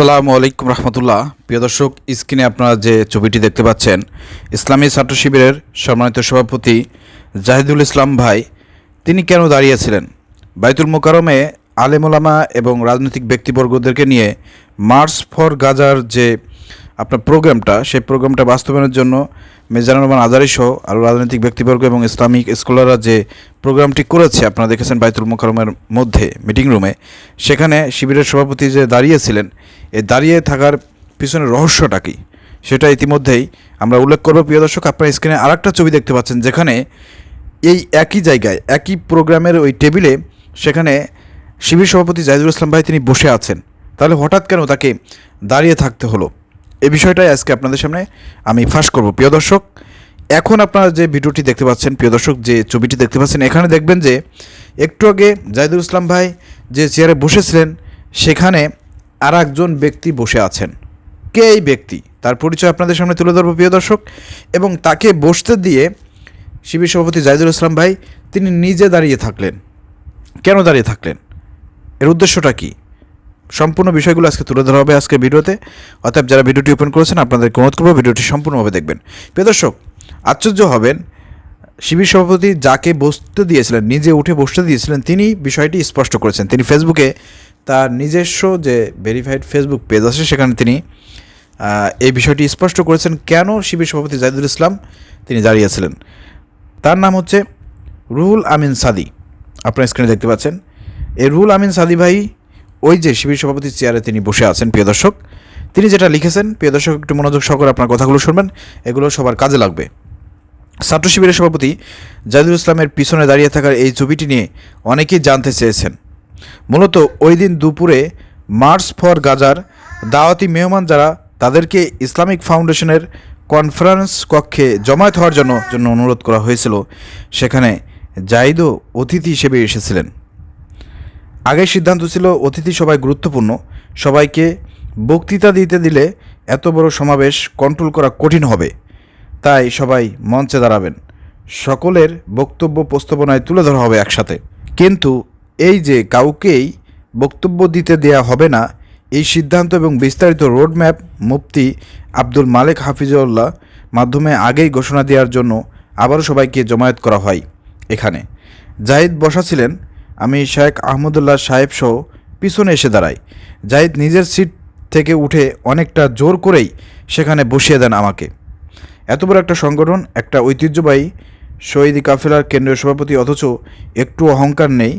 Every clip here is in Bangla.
আসসালামু আলাইকুম রহমতুল্লাহ। প্রিয় দর্শক, স্ক্রিনে আপনারা যে ছবিটি দেখতে পাচ্ছেন, ইসলামী ছাত্র শিবিরের সম্মানিত সভাপতি জাহিদুল ইসলাম ভাই, তিনি কেন দাঁড়িয়েছিলেন বাইতুল মোকারমে আলেমোলামা এবং রাজনৈতিক ব্যক্তিবর্গদেরকে নিয়ে মার্চ ফর গাজার যে আপনার প্রোগ্রামটা, সেই প্রোগ্রামটা বাস্তবায়নের জন্য মেজানুর রহমান আজারি সহ আরও রাজনৈতিক ব্যক্তিবর্গ এবং ইসলামিক স্কলাররা যে প্রোগ্রামটি করেছে আপনারা দেখেছেন বাইতুল মোকারমের মধ্যে মিটিং রুমে সেখানে শিবিরের সভাপতি যে দাঁড়িয়েছিলেন, এই দাঁড়িয়ে থাকার পিছনে রহস্যটা কী? সেটা ইতিমধ্যেই আমরা উল্লেখ করব। প্রিয় দর্শক, আপনারা স্ক্রিনে আর একটা ছবি দেখতে পাচ্ছেন, যেখানে এই একই জায়গায়, একই প্রোগ্রামের ওই টেবিলে সেখানে শিবির সভাপতি জাহিদুল ইসলাম ভাই তিনি বসে আছেন। তাহলে হঠাৎ কেন তাকে দাঁড়িয়ে থাকতে হলো? এই বিষয়টাই আজকে আপনাদের সামনে আমি ফাঁস করব। প্রিয় দর্শক, এখন আপনারা যে ভিডিওটি দেখতে পাচ্ছেন, প্রিয় দর্শক, যে ছবিটি দেখতে পাচ্ছেন, এখানে দেখবেন যে একটু আগে জাহিদুল ইসলাম ভাই যে চেয়ারে বসেছিলেন, সেখানে আর একজন ব্যক্তি বসে আছেন। কে এই ব্যক্তি? তার পরিচয় আপনাদের সামনে তুলে ধরবো, প্রিয় দর্শক। এবং তাকে বসতে দিয়ে শিবির সভাপতি জাহিদুল ইসলাম ভাই, তিনি নিজে দাঁড়িয়ে থাকলেন। কেন দাঁড়িয়ে থাকলেন? এর উদ্দেশ্যটা কী? সম্পূর্ণ বিষয়গুলো আজকে তুলে ধরা হবে আজকে ভিডিওতে। অর্থাৎ যারা ভিডিওটি ওপেন করেছেন আপনাদের অনুরোধ করব ভিডিওটি সম্পূর্ণভাবে দেখবেন। প্রিয় দর্শক, আশ্চর্য হবেন, শিবির সভাপতি যাকে বসতে দিয়েছিলেন, নিজে উঠে বসতে দিয়েছিলেন, তিনি বিষয়টি স্পষ্ট করেছেন। তিনি ফেসবুকে তার নিজস্ব যে ভেরিফাইড ফেসবুক পেজ আছে, সেখানে তিনি এই বিষয়টি স্পষ্ট করেছেন কেন শিবির সভাপতি জাহিদুল ইসলাম তিনি দাঁড়িয়েছিলেন তার নাম হচ্ছে রুহুল আমিন সাদি। আপনার স্ক্রিনে দেখতে পাচ্ছেন। এই রুহুল আমিন সাদি ভাই ওই যে শিবির সভাপতির চেয়ারে তিনি বসে আছেন, প্রিয় দর্শক। তিনি যেটা লিখেছেন, প্রিয় দর্শক, একটু মনোযোগ সহকারে আপনার কথাগুলো শুনবেন। এগুলো সবার কাজে লাগবে। ছাত্র শিবিরের সভাপতি জাহিদুল ইসলামের পিছনে দাঁড়িয়ে থাকার এই ছবিটি নিয়ে অনেকেই জানতে চেয়েছেন। মূলত ওই দিন দুপুরে মার্চ ফর গাজার দাওয়াতি মেহমান যারা, তাদেরকে ইসলামিক ফাউন্ডেশনের কনফারেন্স কক্ষে জমায়েত হওয়ার জন্য জন্য অনুরোধ করা হয়েছিল। সেখানে জাহিদও অতিথি হিসেবে এসেছিলেন। আগের সিদ্ধান্ত ছিল অতিথি সবাই গুরুত্বপূর্ণ। সবাইকে বক্তৃতা দিতে দিলে এত বড় সমাবেশ কন্ট্রোল করা কঠিন হবে। তাই সবাই মঞ্চে দাঁড়াবেন। সকলের বক্তব্য প্রস্তাবনায় তুলে ধরা হবে একসাথে। কিন্তু এই যে কাউকেই বক্তব্য দিতে দেয়া হবে না, এই সিদ্ধান্ত এবং বিস্তারিত রোডম্যাপ মুফতি আব্দুল মালেক হাফিজউল্লাহ মাধ্যমে আগেই ঘোষণা দেওয়ার জন্য আবারও সবাইকে জমায়েত করা হয় এখানে। জাহিদ বসা ছিলেন আমি শেখ আহমদুল্লাহ সাহেব সহ পিছনে এসে দাঁড়াই। জাহিদ নিজের সিট থেকে উঠে অনেকটা জোর করেই সেখানে বসিয়ে দেন আমাকে। এত বড় একটা সংগঠন, একটা ঐতিহ্যবাহী শহীদি কাফেলার কেন্দ্রীয় সভাপতি অথচ একটু অহংকার নেই,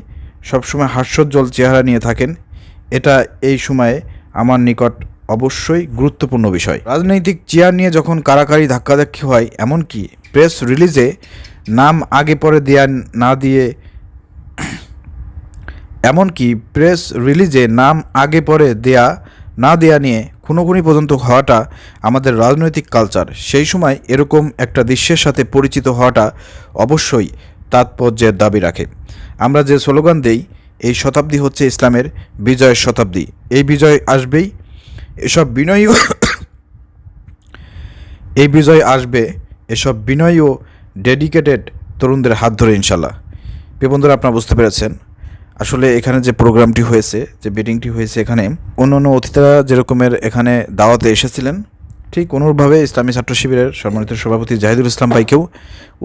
সবসময় হাস্যোজ্জ্বল চেহারা নিয়ে থাকেন। এটা এই সময়ে আমার নিকট অবশ্যই গুরুত্বপূর্ণ বিষয়। রাজনৈতিক চেয়ার নিয়ে যখন কারাকারি ধাক্কাধাক্কি হয়, এমনকি প্রেস রিলিজে নাম আগে পরে দেয়া না দিয়ে এমনকি প্রেস রিলিজে নাম আগে পরে দেয়া, না দেয়া নিয়ে খুনোখুনি পর্যন্ত হওয়াটা আমাদের রাজনৈতিক কালচার। সেই সময় এরকম একটা দৃশ্যের সাথে পরিচিত হওয়াটা অবশ্যই তাৎপর্যের দাবি রাখে। আমরা যে স্লোগান দেই, এই শতাব্দী হচ্ছে ইসলামের বিজয়ের শতাব্দী। এই বিজয় আসবেই, এসব বিনয়ী এই বিজয় আসবে, এসব বিনয়ী ও ডেডিকেটেড তরুণদের হাত ধরে ইনশাল্লাহ। বন্ধুরা, আপনারা বুঝতে পেরেছেন আসলে এখানে যে প্রোগ্রামটি হয়েছে, যে মিটিংটি হয়েছে এখানে অন্য অন্য অতিথিরা যেরকমের এখানে দাওয়াতে এসেছিলেন, ঠিক অনুরূপভাবে ইসলামী ছাত্র শিবিরের সম্মানিত সভাপতি জাহিদুল ইসলাম ভাইকেও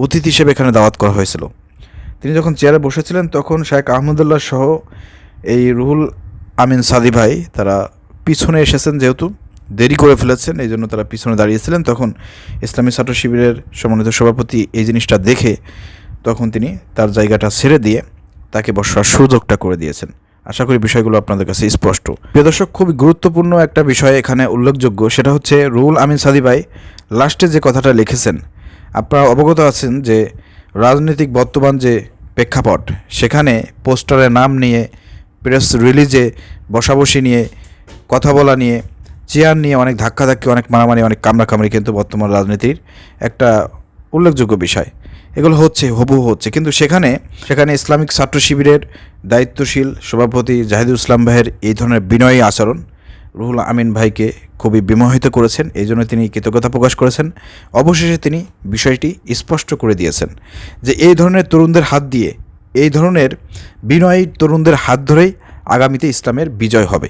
অতিথি হিসেবে এখানে দাওয়াত করা হয়েছিল। তিনি যখন চেয়ারে বসেছিলেন, তখন শেখ আহমদুল্লাহ সহ এই রুহুল আমিন সাদি ভাই তারা পিছনে এসেছেন যেহেতু, দেরি করে ফেলেছেন, এই জন্য তারা পিছনে দাঁড়িয়েছিলেন। তখন ইসলামী ছাত্র শিবিরের সম্মানিত সভাপতি এই জিনিসটা দেখে তখন তিনি তার জায়গাটা ছেড়ে দিয়ে তাকে বসার সুযোগটা করে দিয়েছেন। আশা করি বিষয়গুলো আপনাদের কাছে স্পষ্ট। প্রিয় দর্শক, খুবই গুরুত্বপূর্ণ একটা বিষয় এখানে উল্লেখযোগ্য, সেটা হচ্ছে রুল আমিন সাদি ভাই লাস্টে যে কথাটা লিখেছেন, আপনারা অবগত আছেন যে রাজনৈতিক বর্তমান যে প্রেক্ষাপট, সেখানে পোস্টারে নাম নিয়ে, প্রেস রিলিজে বসাবসি নিয়ে, কথা বলা নিয়ে, চেয়ার নিয়ে অনেক ধাক্কাধাক্কি, অনেক মারামারি, অনেক কামড়াকামড়ি কিন্তু বর্তমান রাজনীতির একটা উল্লেখযোগ্য বিষয়। এগুলো হচ্ছে হবু হচ্ছে। কিন্তু সেখানে সেখানে ইসলামিক ছাত্র শিবিরের দায়িত্বশীল সভাপতি জাহিদুল ইসলাম ভাইয়ের এই ধরনের বিনয়ী আচরণ রুহুল আমিন ভাইকে খুবই বিমোহিত করেছেন। এই জন্য তিনি কৃতজ্ঞতা প্রকাশ করেছেন। অবশেষে তিনি বিষয়টি স্পষ্ট করে দিয়েছেন যে এই ধরনের তরুণদের হাত দিয়ে, এই ধরনের বিনয়ী তরুণদের হাত ধরেই আগামীতে ইসলামের বিজয় হবে।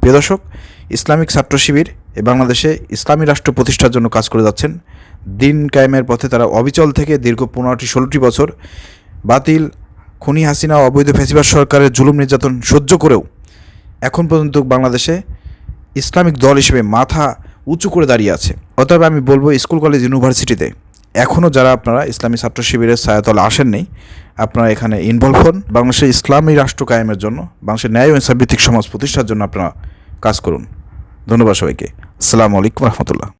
প্রিয় দর্শক, ইসলামিক ছাত্র শিবির বাংলাদেশে ইসলামী রাষ্ট্র প্রতিষ্ঠার জন্য কাজ করে যাচ্ছেন দিন কায়েমের পথে তারা অবিচল থেকে দীর্ঘ পনেরোটি ষোলোটি বছর বাতিল। খুনি হাসিনা অবৈধ ফেসিবাদ সরকারের জুলুম নির্যাতন সহ্য করেও এখন পর্যন্ত বাংলাদেশে ইসলামিক দল হিসেবে মাথা উঁচু করে দাঁড়িয়ে আছে। অতএব আমি বলব স্কুল, কলেজ, ইউনিভার্সিটিতে এখনও যারা আপনারা ইসলামী ছাত্র শিবিরের ছায়াতলে আসেননি আপনারা এখানে ইনভলভ হন। বাংলাদেশের ইসলামী রাষ্ট্র কায়েমের জন্য, বাংলাদেশের ন্যায় ও ইনসাফভিত্তিক সমাজ প্রতিষ্ঠার জন্য আপনারা কাজ করুন। ধন্যবাদ সবাইকে। আসসালামু আলাইকুম রহমতুল্লাহ।